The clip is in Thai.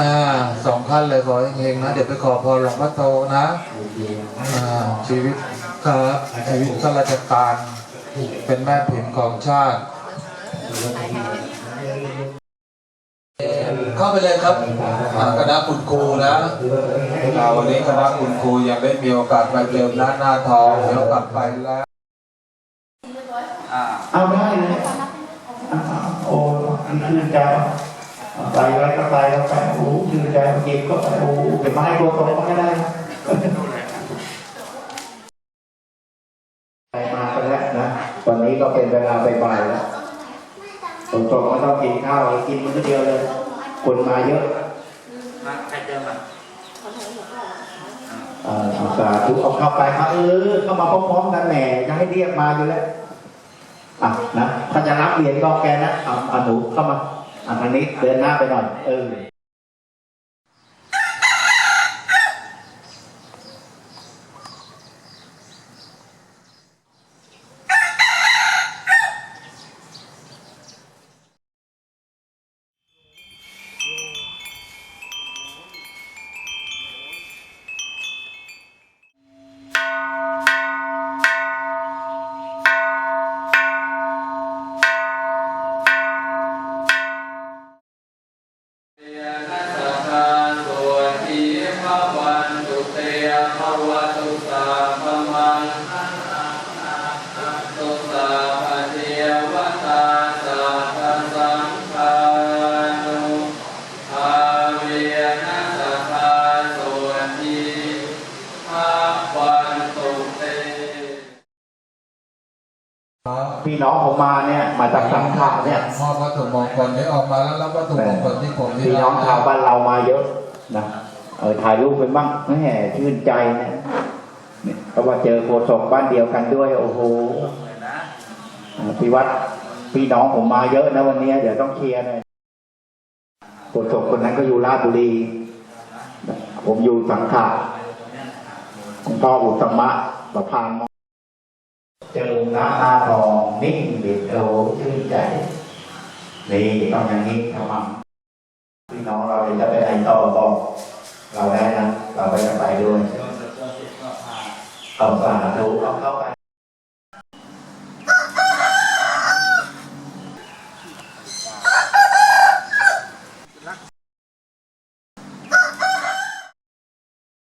อ่าสองขั้นเลยขอเฮงๆนะ เดี๋ยวไปขอพรหลวงพ่อโตนะอ่าชีวิตข้าชีวิตข้าราชการ เป็นแม่พิมพ์ของชาติ เข้าไปเลยครับอ่าคณะคุณครูนะอ่าวันนี้คณะคุณครูยังได้มีโอกาสไปเจิมหน้าหน้าทองเดี๋ยวกลับไปแล้วเอาได้เลยโอ้อันชื่นใจ ไปไว้ก็ไปแล้วไปโอ้ชื่นใจเก็บก็ไปโอ้เก็บมาให้ตัวตนก็ไม่ได้นะไปมาไปแล้วนะวันนี้ก็เป็นเวลาบ่ายๆแล้วตรงๆไม่ต้องกินข้าวกินมื้อเดียวเลยคนมาเยอะเอ่อเอาสาธุเอาเข้าไปครับเออเข้ามาพร้อมๆกันแหมจะให้เรียกมาอยู่แล้วอะนะถ้าจะรับเหรียญก็แกนะเอาเอาหนูเข้ามา อันนี้เดินหน้าไปหน่อยเออ ยนัสสะสุทีภวันตุเตภ วตุสาพมังตุสาภเทวตาสาพสังฆานุอาเวนัสสะสุทีภวันตุเตพี่น้องผมมาเนี่ยมาจากสังขารเนี่ยมอบวัตถุมงคลนี้ออกมาแล้วรับวัตถุมงคลที่ผมที่พี่น้องชาวบ้านเรามาเยอะนะ เออถ่ายรูปเป็นบ้างแหมชื่นใจนะเพราะว่าเจอโคศกบ้านเดียวกันด้วย โอ้โหพี่วัดพี่น้องผมมาเยอะนะวันนี้เดี๋ยวต้องเคลียร์หน่อยโคศกคนนั้นก็อยู่ราชบุรี ผมอยู่สังขารหลวงพ่ออุตมะประพานเจอน้ำตาทองนิ่งเด็ดโลชื่นใจนี่ต้องอย่างนี้ทำมั่งพี่น้องเราจะไปไหนต่อบอก เราได้นะเราไปจะไปด้วยเอาสาธุเอาเข้าไป